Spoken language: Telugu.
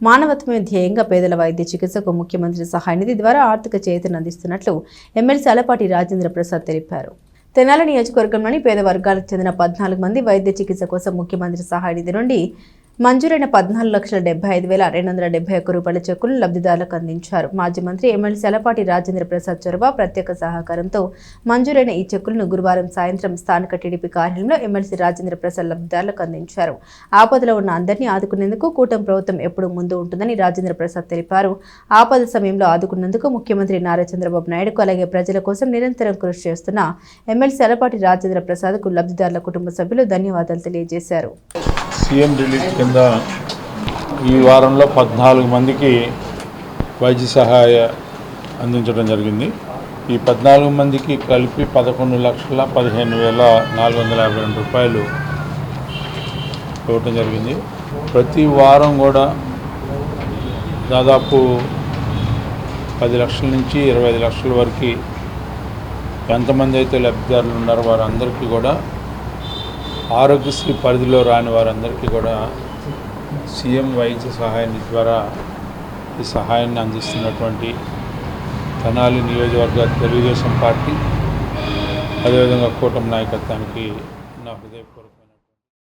మానవత్వమే ధ్యేయంగా పేదల వైద్య చికిత్సకు ముఖ్యమంత్రి సహాయ నిధి ద్వారా ఆర్థిక చేతను అందిస్తున్నట్లు ఎమ్మెల్సీ అలపాటి రాజేంద్ర ప్రసాద్ తెలిపారు. తెనాలి నియోజకవర్గంలోని పేద వర్గాలకు చెందిన పద్నాలుగు మంది వైద్య చికిత్స కోసం ముఖ్యమంత్రి సహాయ నిధి నుండి మంజూరైన పద్నాలుగు లక్షల డెబ్బై ఐదు వేల రెండు వందల డెబ్బై ఒక్క రూపాయల చెక్కులను లబ్ధిదారులకు అందించారు. మాజీ మంత్రి ఎమ్మెల్సీ అలపాటి రాజేంద్ర ప్రసాద్ చొరవ ప్రత్యేక సహకారంతో మంజూరైన ఈ చెక్కులను గురువారం సాయంత్రం స్థానిక టీడీపీ కార్యాలయంలో ఎమ్మెల్సీ రాజేంద్ర ప్రసాద్ లబ్ధిదారులకు అందించారు. ఆపదలో ఉన్న అందరినీ ఆదుకునేందుకు కూటమి ప్రభుత్వం ఎప్పుడూ ముందు ఉంటుందని రాజేంద్ర ప్రసాద్ తెలిపారు. ఆపద సమయంలో ఆదుకున్నందుకు ముఖ్యమంత్రి నారా చంద్రబాబు నాయుడుకు అలాగే ప్రజల కోసం నిరంతరం కృషి చేస్తున్న ఎమ్మెల్సీ అలపాటి రాజేంద్ర ప్రసాద్కు లబ్ధిదారుల కుటుంబ సభ్యులు ధన్యవాదాలు తెలియజేశారు. సీఎం రిలీఫ్ కింద ఈ వారంలో పద్నాలుగు మందికి వైద్య సహాయ అందించడం జరిగింది. ఈ పద్నాలుగు మందికి కలిపి పదకొండు లక్షల పదిహేను వేల నాలుగు వందల యాభై రెండు రూపాయలు ఇవ్వటం జరిగింది. ప్రతి వారం కూడా దాదాపు పది లక్షల నుంచి ఇరవై ఐదు లక్షల వరకు ఎంతమంది అయితే లబ్ధిదారులు ఉన్నారో వారందరికీ కూడా ఆరోగ్యశ్రీ పరిధిలో రాని వారందరికీ కూడా సీఎం వైద్య సహాయ నిధి ద్వారా ఈ సహాయాన్ని అందిస్తున్నటువంటి తెనాలి నియోజకవర్గ తెలుగుదేశం పార్టీ అదేవిధంగా కూటమి నాయకత్వానికి నా హృదయపూర్వక